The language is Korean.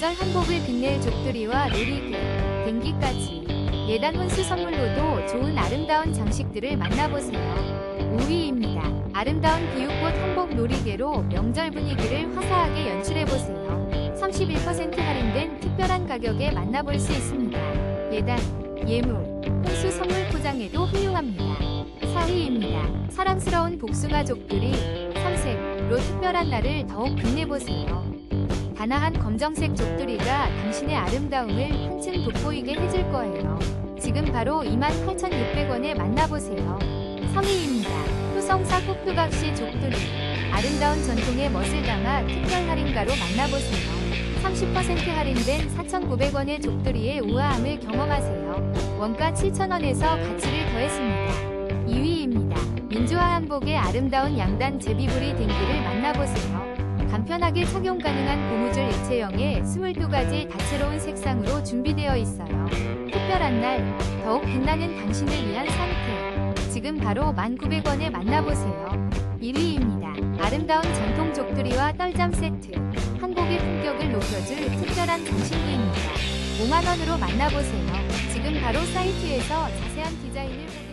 명절 한복을 빛낼 족두리와 놀이개, 댕기까지 예단 혼수 선물로도 좋은 아름다운 장식들을 만나보세요. 5위입니다. 아름다운 비육꽃 한복 놀이개로 명절 분위기를 화사하게 연출해보세요. 31% 할인된 특별한 가격에 만나볼 수 있습니다. 예단, 예물, 홍수 선물 포장에도 훌륭합니다. 4위입니다. 사랑스러운 복숭아 족들이 삼색로 특별한 날을 더욱 빛내보세요. 다나한 검정색 족두리가 당신의 아름다움을 한층 돋보이게 해줄 거예요. 지금 바로 28,600원에 만나보세요. 3위입니다. 효성사 꽃표각시 족두리. 아름다운 전통의 멋을 담아 특별 할인가로 만나보세요. 30% 할인된 4,900원의 족두리의 우아함을 경험하세요. 원가 7,000원에서 가치를 더했습니다. 2위입니다. 민주화 한복의 아름다운 양단 제비부리 댕기를 만나보세요. 간편하게 착용 가능한 고무줄 일체형의 22가지 다채로운 색상으로 준비되어 있어요. 특별한 날, 더욱 빛나는 당신을 위한 선택. 지금 바로 1,900원에 만나보세요. 1위입니다. 아름다운 전통 족두리와 떨잠 세트. 한복의 품격을 높여줄 특별한 장신구입니다. 5만원으로 만나보세요. 지금 바로 사이트에서 자세한 디자인을